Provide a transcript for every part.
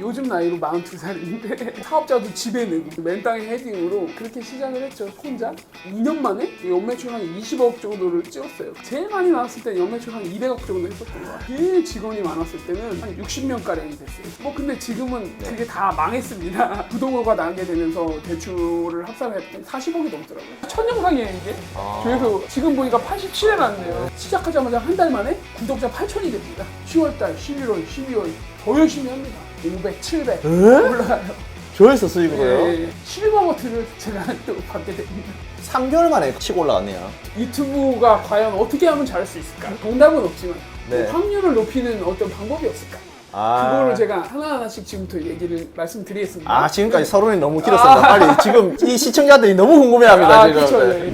요즘 나이로 42살인데 사업자도 집에 내고 맨땅에 헤딩으로 그렇게 시작을 했죠. 혼자? 2년 만에? 연매출 한 20억 정도를 찍었어요. 제일 많이 나왔을 때 연매출 한 200억 정도 했었던 거야 제일 직원이 많았을 때는 한 60명 가량이 됐어요. 뭐 근데 지금은 그게 다 망했습니다. 부동호가 나게 되면서 대출을 합산했더니 40억이 넘더라고요. 첫 영상이에요 이게? 아. 그래서 지금 보니까 87회 났네요. 시작하자마자 한 달 만에 구독자 8천이 됩니다. 10월달, 11월, 12월 더 열심히 합니다. 500, 700 올라가요. 조회수 수익으로요? 네, 실버 버튼을 제가 또 받게 됩니다. 3개월 만에 치고 올라갔네요. 유튜브가 과연 어떻게 하면 잘할 수 있을까? 정답은 없지만 네. 확률을 높이는 어떤 방법이 없을까? 아. 그거를 제가 하나하나씩 지금부터 얘기를 말씀드리겠습니다. 아, 지금까지 서론이 너무 길었습니다. 빨리 지금 이 시청자들이 너무 궁금해합니다. 아, 지금. 그렇죠. 네.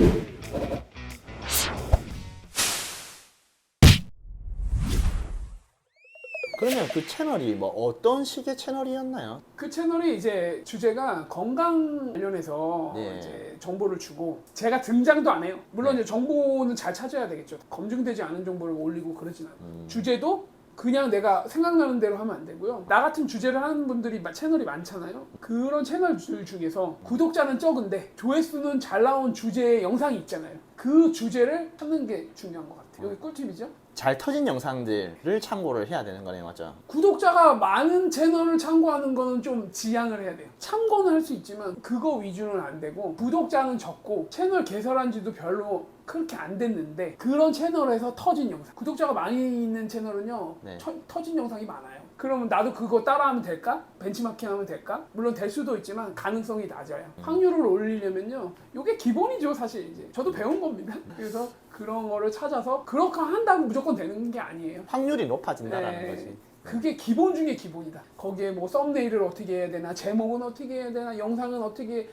그 채널이 뭐 어떤 식의 채널이었나요? 그 채널이 이제 주제가 건강 관련해서 네. 이제 정보를 주고 제가 등장도 안 해요. 물론 네. 이제 정보는 잘 찾아야 되겠죠. 검증되지 않은 정보를 올리고 그러진 않아요. 음. 주제도 그냥 내가 생각나는 대로 하면 안 되고요. 나 같은 주제를 하는 분들이 마- 채널이 많잖아요. 그런 채널들 중에서 구독자는 적은데 조회수는 잘 나온 주제의 영상이 있잖아요. 그 주제를 찾는 게 중요한 것 같아요. 여기 꿀팁이죠. 잘 터진 영상들을 참고를 해야 되는 거네요, 맞죠? 구독자가 많은 채널을 참고하는 거는 좀 지양을 해야 돼요. 참고는 할 수 있지만 그거 위주는 안 되고 구독자는 적고 채널 개설한 지도 별로 그렇게 안 됐는데 그런 채널에서 터진 영상. 구독자가 많이 있는 채널은요. 네. 처- 터진 영상이 많아요. 그러면 나도 그거 따라하면 될까? 벤치마킹 하면 될까? 물론 될 수도 있지만 가능성이 낮아요. 확률을 올리려면요. 이게 기본이죠, 사실 이제. 저도 배운 겁니다. 그래서 그런 거를 찾아서 그렇게 한다고 무조건 되는 게 아니에요. 확률이 높아진다라는 네. 거지. 그게 기본 중에 기본이다. 거기에 뭐 썸네일을 어떻게 해야 되나, 제목은 어떻게 해야 되나, 영상은 어떻게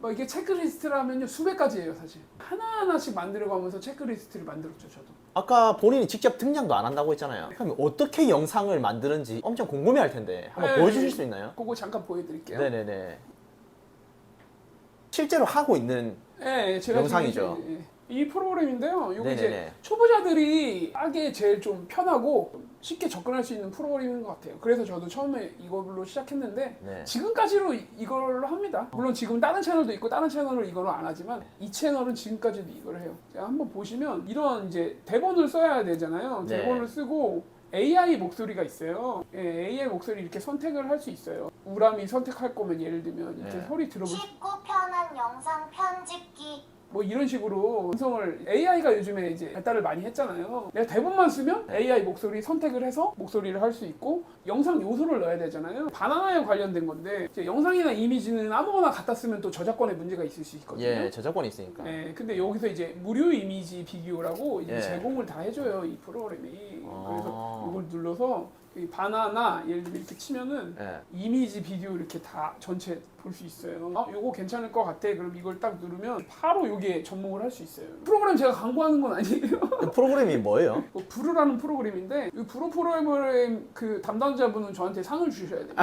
뭐 이게 체크리스트라면요 수백 가지예요 사실. 하나 하나씩 만들어가면서 체크리스트를 만들었죠 저도. 아까 본인이 직접 등장도 안 한다고 했잖아요. 그럼 어떻게 영상을 만드는지 엄청 궁금해할 텐데 한번 네. 보여주실 수 있나요? 그거 잠깐 보여드릴게요. 네네네. 실제로 하고 있는 네, 제가 영상이죠. 이제, 예, 이 프로그램인데요. 이게 이제 네네네. 초보자들이 하기에 제일 좀 편하고 쉽게 접근할 수 있는 프로그램인 것 같아요. 그래서 저도 처음에 이걸로 시작했는데 네. 지금까지로 이- 이걸로 합니다. 물론 지금 다른 채널도 있고 다른 채널로 이걸로 안 하지만 이 채널은 지금까지도 이걸 해요. 제가 한번 보시면 이런 이제 대본을 써야 되잖아요. 네. 대본을 쓰고 AI 목소리가 있어요. 예, AI 목소리 이렇게 선택을 할 수 있어요. 우람이 선택할 거면 예를 들면 이렇게 네. 소리 들어볼 수 쉽고 편한 영상 편집기 뭐 이런 식으로 음성을 AI가 요즘에 이제 발달을 많이 했잖아요. 내가 대본만 쓰면 AI 목소리 선택을 해서 목소리를 할 수 있고 영상 요소를 넣어야 되잖아요. 바나나에 관련된 건데 이제 영상이나 이미지는 아무거나 갖다 쓰면 또 저작권에 문제가 있을 수 있거든요. 예, 저작권이 있으니까. 네, 근데 여기서 이제 무료 이미지 비교라고 이제 예. 제공을 다 해줘요 이 프로그램이. 그래서 아. 이걸 눌러서 이 바나나 예를 들면 이렇게 치면은 예. 이미지 비디오 이렇게 다 전체 볼 수 있어요. 아, 요거 괜찮을 것 같아. 그럼 이걸 딱 누르면 바로 요게 접목을 할 수 있어요. 프로그램 제가 광고하는 건 아니에요. 그 프로그램이 뭐예요? 뭐 부르라는 프로그램인데 이 부르 프로그램 그 담당자분은 저한테 상을 주셔야 돼요.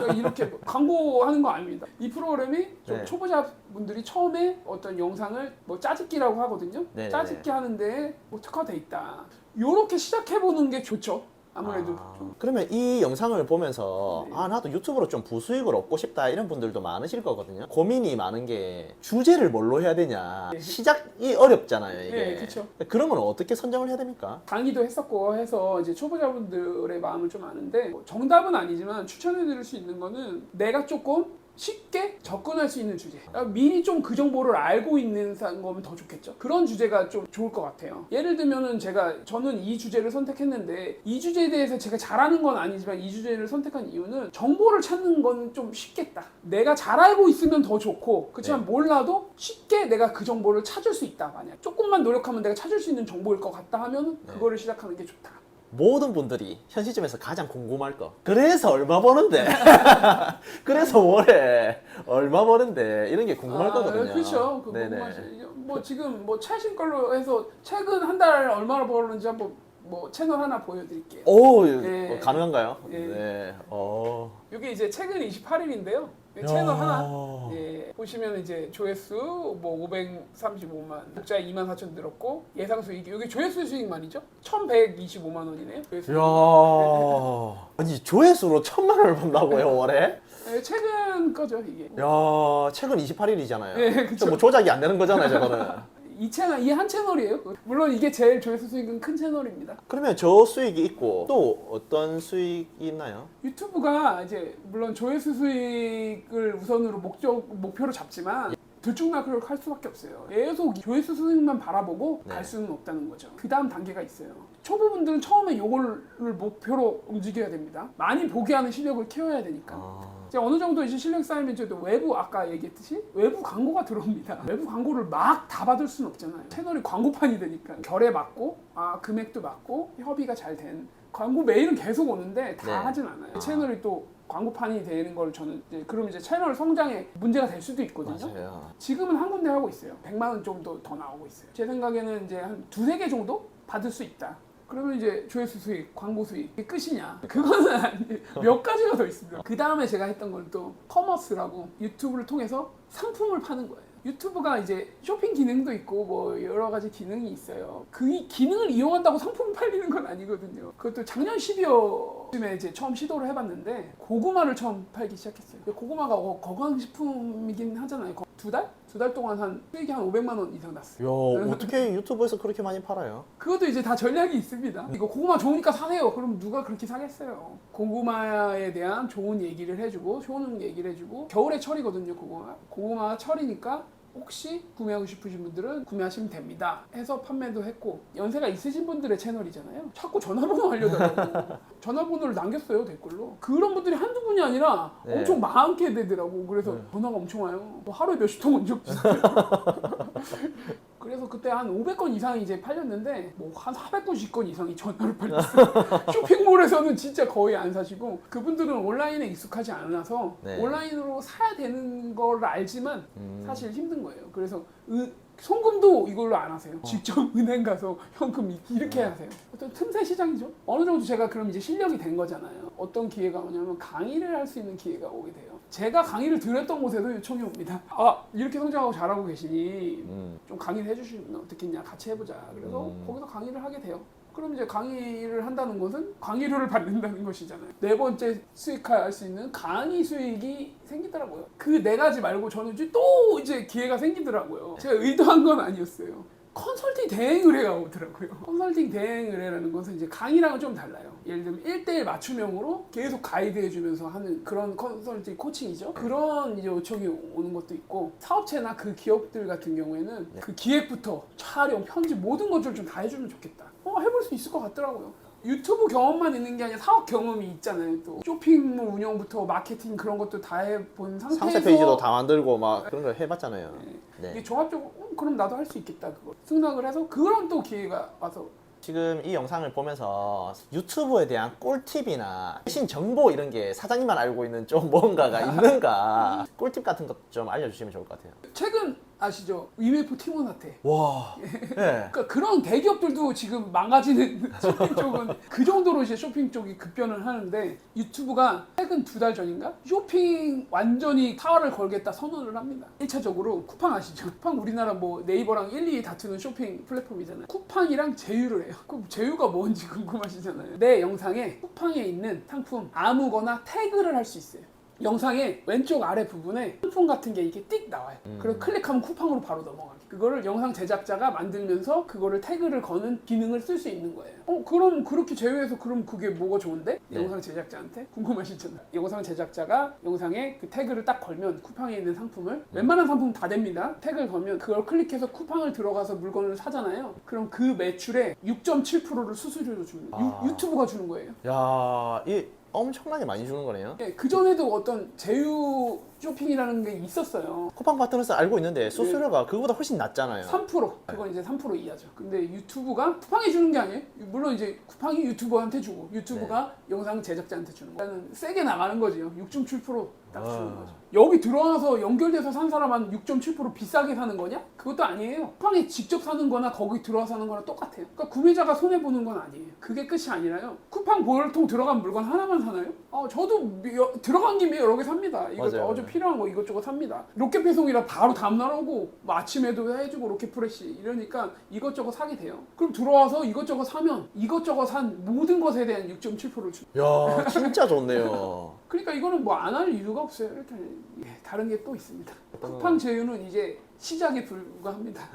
제가 이렇게 광고하는 거 아닙니다. 이 프로그램이 좀 네. 초보자 분들이 처음에 어떤 영상을 뭐 짜집기라고 하거든요. 네네네. 짜집기 하는데 뭐 특화돼 있다. 요렇게 시작해 보는 게 좋죠. 아무래도 아, 좀 그러면 이 영상을 보면서 네. 아 나도 유튜브로 좀 부수익을 얻고 싶다 이런 분들도 많으실 거거든요. 고민이 많은 게 주제를 뭘로 해야 되냐 네. 시작이 어렵잖아요 이게. 네, 그쵸. 그러면 어떻게 선정을 해야 됩니까? 강의도 했었고 해서 이제 초보자분들의 마음을 좀 아는데 뭐 정답은 아니지만 추천해드릴 수 있는 거는 내가 조금 쉽게 접근할 수 있는 주제. 그러니까 미리 좀 그 정보를 알고 있는 사- 거면 더 좋겠죠. 그런 주제가 좀 좋을 것 같아요. 예를 들면은 제가 저는 이 주제를 선택했는데 이 주제에 대해서 제가 잘하는 건 아니지만 이 주제를 선택한 이유는 정보를 찾는 건 좀 쉽겠다. 내가 잘 알고 있으면 더 좋고 그렇지만 몰라도 쉽게 내가 그 정보를 찾을 수 있다. 만약 조금만 노력하면 내가 찾을 수 있는 정보일 것 같다 하면 네. 그거를 시작하는 게 좋다. 모든 분들이 현 시점에서 가장 궁금할 거. 그래서 얼마 버는데? 그래서 월에 얼마 버는데? 이런 게 궁금할 아, 거거든요. 그렇죠. 그 네네. 궁금하시- 뭐 지금 뭐 최신 걸로 해서 최근 한 달 얼마나 벌었는지 한번 뭐 채널 하나 보여드릴게요. 오 예. 어, 가능한가요? 예. 네. 어. 이게 이제 최근 28일인데요. 채널 하나 예, 보시면 이제 조회수 뭐 535만, 독자 2만 4천 늘었고 예상 수익 여기 조회수 수익만이죠? 1,125만 원이네요. 조회수. 야. 아니 조회수로 천만 원을 번다고요 월에? 예, 최근 거죠 이게. 야 최근 28일이잖아요. 예, 그쵸. 뭐 조작이 안 되는 거잖아요, 저거는. 이 채널 이 한 채널이에요. 물론 이게 제일 조회수 수익은 큰 채널입니다. 그러면 저 수익이 있고 또 어떤 수익이 있나요? 유튜브가 이제 물론 조회수 수익을 우선으로 목적 목표로 잡지만 들쭉날쭉 할 수밖에 없어요. 계속 조회수 수익만 바라보고 네. 갈 수는 없다는 거죠. 그 다음 단계가 있어요. 초보분들은 처음에 요거를 목표로 움직여야 됩니다. 많이 보게 하는 실력을 키워야 되니까. 아. 이제 어느 정도 이제 실력 쌓이면 또 외부 아까 얘기했듯이 외부 광고가 들어옵니다. 외부 광고를 막 다 받을 수는 없잖아요. 채널이 광고판이 되니까 결에 맞고 아 금액도 맞고 협의가 잘 된 광고 메일은 계속 오는데 다 네. 하진 않아요. 아. 채널이 또 광고판이 되는 걸 저는 이제 그럼 이제 채널 성장에 문제가 될 수도 있거든요. 맞아요. 지금은 한 군데 하고 있어요. 100만 원 정도 더 나오고 있어요. 제 생각에는 이제 한 두세 개 정도 받을 수 있다. 그러면 이제 조회수 수익, 광고 수익 이게 끝이냐? 그거는 아니에요. 몇 가지가 더 있습니다. 그 다음에 제가 했던 건 또 커머스라고 유튜브를 통해서 상품을 파는 거예요. 유튜브가 이제 쇼핑 기능도 있고 뭐 여러 가지 기능이 있어요. 그 이 기능을 이용한다고 상품 팔리는 건 아니거든요. 그것도 작년 12월쯤에 이제 처음 시도를 해봤는데 고구마를 처음 팔기 시작했어요. 고구마가 어, 건강식품이긴 하잖아요. 두 달? 두 달 동안 한 수익이 한 500만 원 이상 났어요. 야 어떻게 유튜브에서 그렇게 많이 팔아요? 그것도 이제 다 전략이 있습니다. 이거 고구마 좋으니까 사세요. 그럼 누가 그렇게 사겠어요? 고구마에 대한 좋은 얘기를 해주고 좋은 얘기를 해주고 겨울에 철이거든요. 고구마. 고구마 철이니까 혹시 구매하고 싶으신 분들은 구매하시면 됩니다. 해서 판매도 했고 연세가 있으신 분들의 채널이잖아요. 자꾸 전화번호 알려달라고 전화번호를 남겼어요 댓글로. 그런 분들이 한두 분이 아니라 네. 엄청 많게 되더라고. 그래서 네. 전화가 엄청 와요. 뭐 하루에 몇십 통 온 적도 있어요. 그래서 그때 한 500건 이상이 이제 팔렸는데 뭐 한 490건 이상이 전화로 팔렸어요. 쇼핑몰에서는 진짜 거의 안 사시고 그분들은 온라인에 익숙하지 않아서 네. 온라인으로 사야 되는 걸 알지만 음. 사실 힘든 거예요. 그래서 의- 송금도 이걸로 안 하세요. 직접 은행 가서 현금 이- 이렇게 하세요. 어떤 틈새 시장이죠. 어느 정도 제가 그럼 이제 실력이 된 거잖아요. 어떤 기회가 오냐면 강의를 할 수 있는 기회가 오게 돼요. 제가 강의를 들었던 곳에도 요청이 옵니다. 아 이렇게 성장하고 잘하고 계시니 음. 좀 강의를 해주시면 어떻겠냐 같이 해보자 그래서 음. 거기서 강의를 하게 돼요 그럼 이제 강의를 한다는 것은 강의료를 받는다는 것이잖아요 네 번째 수익할 수 있는 강의 수익이 생기더라고요 그 네 가지 말고 저는 이제 또 이제 기회가 생기더라고요 제가 의도한 건 아니었어요 컨설팅 대행 의뢰가 오더라고요. 컨설팅 대행 의뢰라는 것은 이제 강의랑은 좀 달라요. 예를 들면 1대1 맞춤형으로 계속 가이드 해주면서 하는 그런 컨설팅 코칭이죠. 그런 이제 요청이 오는 것도 있고 사업체나 그 기업들 같은 경우에는 네. 그 기획부터 촬영, 편집 모든 것들을 좀 다 해주면 좋겠다. 어, 해볼 수 있을 것 같더라고요. 유튜브 경험만 있는 게 아니라 사업 경험이 있잖아요. 또 쇼핑몰 운영부터 마케팅 그런 것도 다 해본 상태에서 상세 페이지도 다 만들고 막 그런 걸 해봤잖아요. 이게 네. 종합적으로 어, 그럼 나도 할 수 있겠다 그거. 승낙을 해서 그런 또 기회가 와서. 지금 이 영상을 보면서 유튜브에 대한 꿀팁이나 최신 정보 이런 게 사장님만 알고 있는 좀 뭔가가 있는가? 꿀팁 같은 것 좀 알려주시면 좋을 것 같아요. 최근 아시죠 티몬 사태 와, 네. 그러니까 그런 대기업들도 지금 망가지는 쇼핑 쪽은 그 정도로 이제 쇼핑 쪽이 급변을 하는데 유튜브가 최근 두 달 전인가 쇼핑 완전히 타워를 걸겠다 선언을 합니다. 1차적으로 쿠팡 아시죠? 쿠팡 우리나라 뭐 네이버랑 1, 2위 다투는 쇼핑 플랫폼이잖아요. 쿠팡이랑 제휴를 해요. 그럼 제휴가 뭔지 궁금하시잖아요. 내 영상에 쿠팡에 있는 상품 아무거나 태그를 할 수 있어요. 영상의 왼쪽 아래 부분에 쿠폰 같은 게 이렇게 띡 나와요. 음. 그리고 클릭하면 쿠팡으로 바로 넘어가게. 그거를 영상 제작자가 만들면서 그거를 태그를 거는 기능을 쓸 수 있는 거예요. 어, 그럼 그렇게 제휴해서 그럼 그게 뭐가 좋은데? 네. 영상 제작자한테 궁금하시잖아요. 영상 제작자가 영상에 그 태그를 딱 걸면 쿠팡에 있는 상품을 웬만한 상품 다 됩니다. 태그를 걸면 그걸 클릭해서 쿠팡을 들어가서 물건을 사잖아요. 그럼 그 매출의 6.7%를 수수료로 줍니다. 아. 유, 유튜브가 주는 거예요. 야, 이 엄청나게 많이 주는 거네요. 예, 그 전에도 어떤 제휴 쇼핑이라는 게 있었어요. 쿠팡 파트너스 알고 있는데 수수료가 그거보다 훨씬 낮잖아요. 3% 그건 이제 3% 이하죠. 근데 유튜브가 쿠팡이 주는 게 아니에요. 물론 이제 쿠팡이 유튜버한테 주고 유튜브가 영상 제작자한테 주는 거. 나는 세게 나가는 거지요. 6.7% 딱 주는 아. 거죠. 여기 들어와서 연결돼서 산 사람 한6.7% 비싸게 사는 거냐? 그것도 아니에요. 쿠팡에 직접 사는 거나 거기 들어와서 사는 거나 똑같아요. 그러니까 구매자가 손해 보는 건 아니에요. 그게 끝이 아니라요. 쿠팡 보혈통 들어간 물건 하나만 사나요? 어, 저도 여- 들어간 김에 여러 개 삽니다. 이거 맞아요, 어제 맞아요. 필요한 거 이것저것 삽니다. 로켓 배송이라 바로 다음날 오고 뭐 아침에도 해주고 로켓 프레시 이러니까 이것저것 사게 돼요. 그럼 들어와서 이것저것 사면 이것저것 산 모든 것에 대한 6.7%를 주. 야 진짜 좋네요. 그러니까 이거는 뭐 안 할 이유가 없어요. 일단 예, 다른 게 또 있습니다. 쿠팡 제휴는 이제 시작에 불과합니다.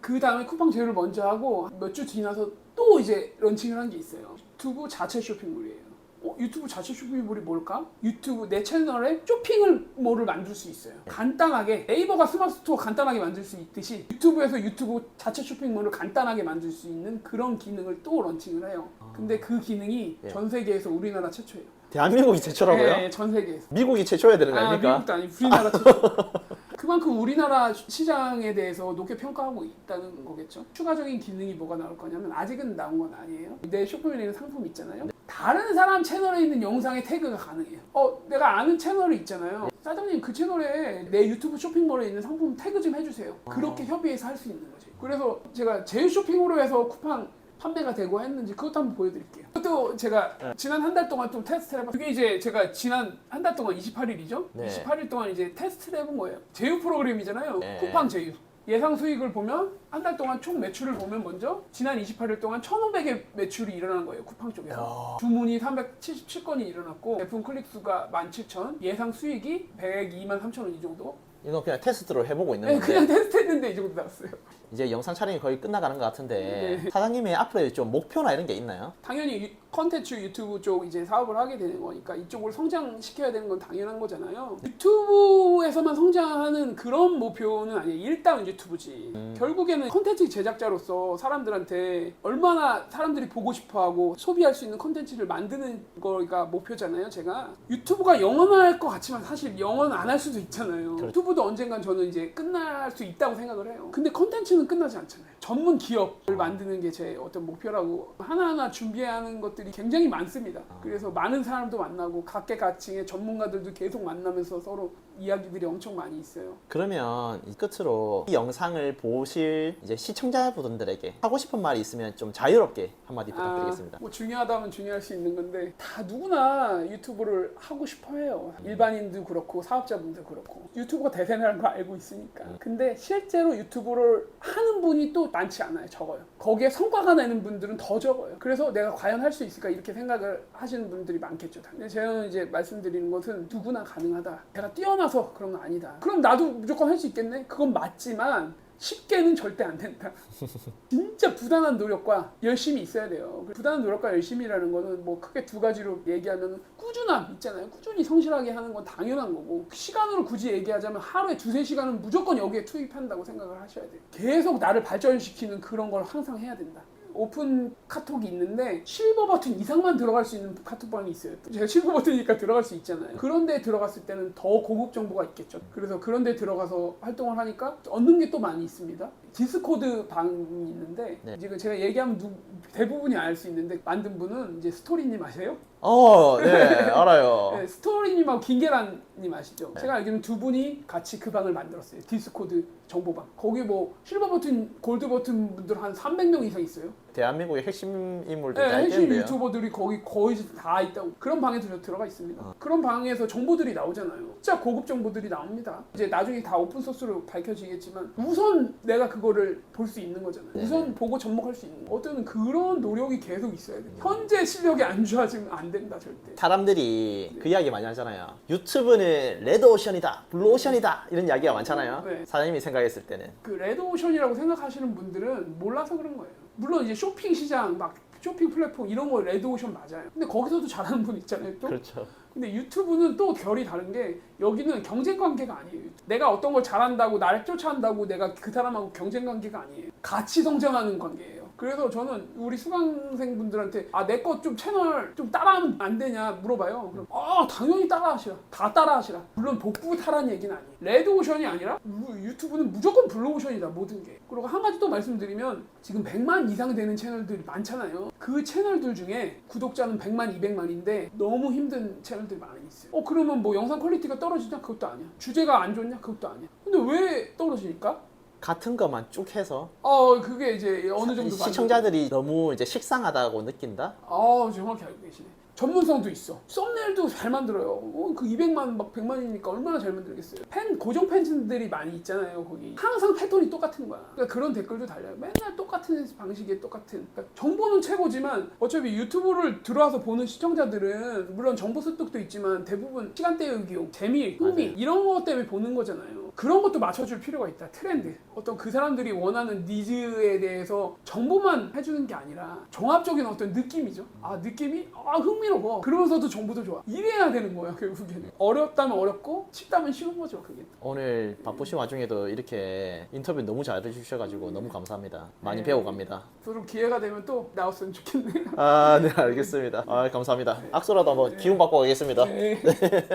그 다음에 쿠팡 제휴를 먼저 하고 몇 주 지나서 또 이제 런칭을 한 게 있어요. 유튜브 자체 쇼핑몰이에요. 어, 유튜브 자체 쇼핑몰이 뭘까? 유튜브 내 채널에 쇼핑을 뭐를 만들 수 있어요. 간단하게 네이버가 스마트 스토어 간단하게 만들 수 있듯이 유튜브에서 유튜브 자체 쇼핑몰을 간단하게 만들 수 있는 그런 기능을 또 런칭을 해요. 근데 그 기능이 예. 전 세계에서 우리나라 최초예요. 대한민국이 최초라고요? 네, 전 세계에서. 미국이 최초야 되는 거 아, 아닙니까? 미국도 아니 우리나라 최초. 그만큼 우리나라 시장에 대해서 높게 평가하고 있다는 거겠죠. 추가적인 기능이 뭐가 나올 거냐면 아직은 나온 건 아니에요. 내 쇼핑몰에 있는 상품 있잖아요. 다른 사람 채널에 있는 영상에 태그가 가능해요. 어, 내가 아는 채널이 있잖아요. 사장님 그 채널에 내 유튜브 쇼핑몰에 있는 상품 태그 좀 해주세요. 그렇게 협의해서 할 수 있는 거지. 그래서 제가 제휴 쇼핑으로 해서 쿠팡 판매가 되고 했는지 그것도 한번 보여드릴게요. 그것도 제가 지난 한 달 동안 좀 테스트를 해봤어요. 그게 이제 제가 지난 한 달 동안 28일이죠? 네. 28일 동안 이제 테스트를 해본 거예요. 제휴 프로그램이잖아요. 네. 쿠팡 제휴. 예상 수익을 보면 한 달 동안 총 매출을 보면 먼저 지난 28일 동안 1,500의 매출이 일어난 거예요. 쿠팡 쪽에서. 주문이 377건이 일어났고 제품 클릭 수가 17,000, 예상 수익이 102만 3천 원 이 정도. 이거 그냥 테스트로 해보고 있는 네, 건데 그냥 테스트했는데 이 정도 나왔어요. 이제 영상 촬영이 거의 끝나가는 것 같은데 네. 사장님의 앞으로의 좀 목표나 이런 게 있나요? 당연히 유- 컨텐츠 유튜브 쪽 이제 사업을 하게 되는 거니까 이쪽을 성장시켜야 되는 건 당연한 거잖아요. 유튜브에서만 성장하는 그런 목표는 아니에요. 일단 유튜브지. 결국에는 컨텐츠 제작자로서 사람들한테 얼마나 사람들이 보고 싶어하고 소비할 수 있는 컨텐츠를 만드는 거가 목표잖아요. 제가 유튜브가 영원할 것 같지만 사실 영원 안 할 수도 있잖아요. 그렇죠. 유튜브도 언젠간 저는 이제 끝날 수 있다고 생각을 해요. 근데 컨텐츠는 끝나지 않잖아요. 전문 기업을 만드는 게 제 어떤 목표라고 하나하나 준비해야 하는 것들 이 굉장히 많습니다. 그래서 많은 사람도 만나고 각계 각층의 전문가들도 계속 만나면서 서로 이야기들이 엄청 많이 있어요. 그러면 이 끝으로 이 영상을 보실 이제 시청자분들에게 하고 싶은 말이 있으면 좀 자유롭게 한마디 부탁드리겠습니다. 아, 뭐 중요하다면 중요할 수 있는 건데 다 누구나 유튜브를 하고 싶어해요. 일반인도 그렇고 사업자분도 그렇고 유튜브가 대세라는 걸 알고 있으니까. 근데 실제로 유튜브를 하는 분이 또 많지 않아요. 적어요. 거기에 성과가 내는 분들은 더 적어요. 그래서 내가 과연 할 수 있을까 이렇게 생각을 하시는 분들이 많겠죠. 근데 제가 이제 말씀드리는 것은 누구나 가능하다. 제가 뛰어나 서 그런 건 아니다. 그럼 나도 무조건 할 수 있겠네? 그건 맞지만 쉽게는 절대 안 된다. 진짜 부단한 노력과 열심히 있어야 돼요. 부단한 노력과 열심이라는 거는 뭐 크게 두 가지로 얘기하면 꾸준함 있잖아요. 꾸준히 성실하게 하는 건 당연한 거고 시간으로 굳이 얘기하자면 하루에 두세 시간은 무조건 여기에 투입한다고 생각을 하셔야 돼요. 계속 나를 발전시키는 그런 걸 항상 해야 된다. 오픈 카톡이 있는데 실버 버튼 이상만 들어갈 수 있는 카톡방이 있어요. 제가 실버 버튼이니까 들어갈 수 있잖아요. 그런데 들어갔을 때는 더 고급 정보가 있겠죠. 그래서 그런데 들어가서 활동을 하니까 얻는 게 또 많이 있습니다. 디스코드 방이 있는데 네. 지금 제가 얘기하면 누- 대부분이 알 수 있는데 만든 분은 이제 스토리님 아세요? 어, 네, 알아요. 네, 스토리님하고 김계란님 아시죠? 제가 알기로는 두 분이 같이 그 방을 만들었어요. 디스코드 정보방. 거기 뭐 실버 버튼, 골드 버튼 분들 한 300명 이상 있어요. 대한민국의 핵심 인물들 네, 다 핵심 있겠는데요. 유튜버들이 거기 거의 다 있다고 그런 방에도 저 들어가 있습니다. 어. 그런 방에서 정보들이 나오잖아요. 진짜 고급 정보들이 나옵니다. 이제 나중에 다 오픈 소스로 밝혀지겠지만 우선 내가 그거를 볼 수 있는 거잖아요. 네. 우선 보고 접목할 수 있는 거. 어떤 그런 노력이 계속 있어야 돼. 요 현재 실력이 안 좋아지면 안 된다 절대. 사람들이 그 이야기 많이 하잖아요. 유튜브는 레드 오션이다, 블루 오션이다 이런 이야기가 많잖아요. 네. 사장님이 생각했을 때는 그 레드 오션이라고 생각하시는 분들은 몰라서 그런 거예요. 물론 이제 쇼핑 시장 막 쇼핑 플랫폼 이런 거 레드오션 맞아요. 근데 거기서도 잘하는 분 있잖아요. 또 그렇죠. 근데 유튜브는 또 결이 다른 게 여기는 경쟁 관계가 아니에요. 내가 어떤 걸 잘한다고 나를 쫓아한다고 내가 그 사람하고 경쟁 관계가 아니에요. 같이 성장하는 관계예요. 그래서 저는 우리 수강생분들한테 아내것좀 채널 좀 따라하면 안 되냐 물어봐요. 그럼 아 당연히 따라하시라. 다 따라하시라. 물론 복부 타란 얘기는 아니에요. 레드오션이 아니라 유- 유튜브는 무조건 블루오션이다 모든 게. 그리고 한 가지 또 말씀드리면 지금 100만 이상 되는 채널들이 많잖아요. 그 채널들 중에 구독자는 100만, 200만인데 너무 힘든 채널들이 많이 있어요. 어 그러면 뭐 영상 퀄리티가 떨어지냐? 그것도 아니야. 주제가 안 좋냐? 그것도 아니야. 근데 왜 떨어지니까? 같은 것만 쭉 해서 어 그게 이제 어느 정도 시청자들이 너무 이제 식상하다고 느낀다? 아 정확히 알고 계시네. 전문성도 있어. 썸네일도 잘 만들어요. 어, 그 200만 막 100만이니까 얼마나 잘 만들겠어요. 팬 고정 팬들이 많이 있잖아요 거기. 항상 패턴이 똑같은 거야. 그러니까 그런 댓글도 달려요. 맨날 똑같은 방식의 똑같은. 그러니까 정보는 최고지만 어차피 유튜브를 들어와서 보는 시청자들은 물론 정보 습득도 있지만 대부분 시간 때우기용, 재미, 흥미. 이런 것 때문에 보는 거잖아요. 그런 것도 맞춰줄 필요가 있다. 트렌드. 어떤 그 사람들이 원하는 니즈에 대해서 정보만 해주는 게 아니라 종합적인 어떤 느낌이죠. 아 느낌이 아 흥미로워. 그러면서도 정보도 좋아. 이래야 되는 거야 결국에는. 어렵다면 어렵고 쉽다면 쉬운 거죠 그게. 오늘 바쁘신 와중에도 이렇게 인터뷰 너무 잘 해주셔가지고 너무 감사합니다. 많이 네. 배워갑니다. 저도 기회가 되면 또 나왔으면 좋겠네요. 아, 네, 알겠습니다. 아, 감사합니다. 악수라도 한번 기운 받고 가겠습니다. 네.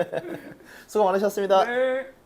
수고 많으셨습니다. 네.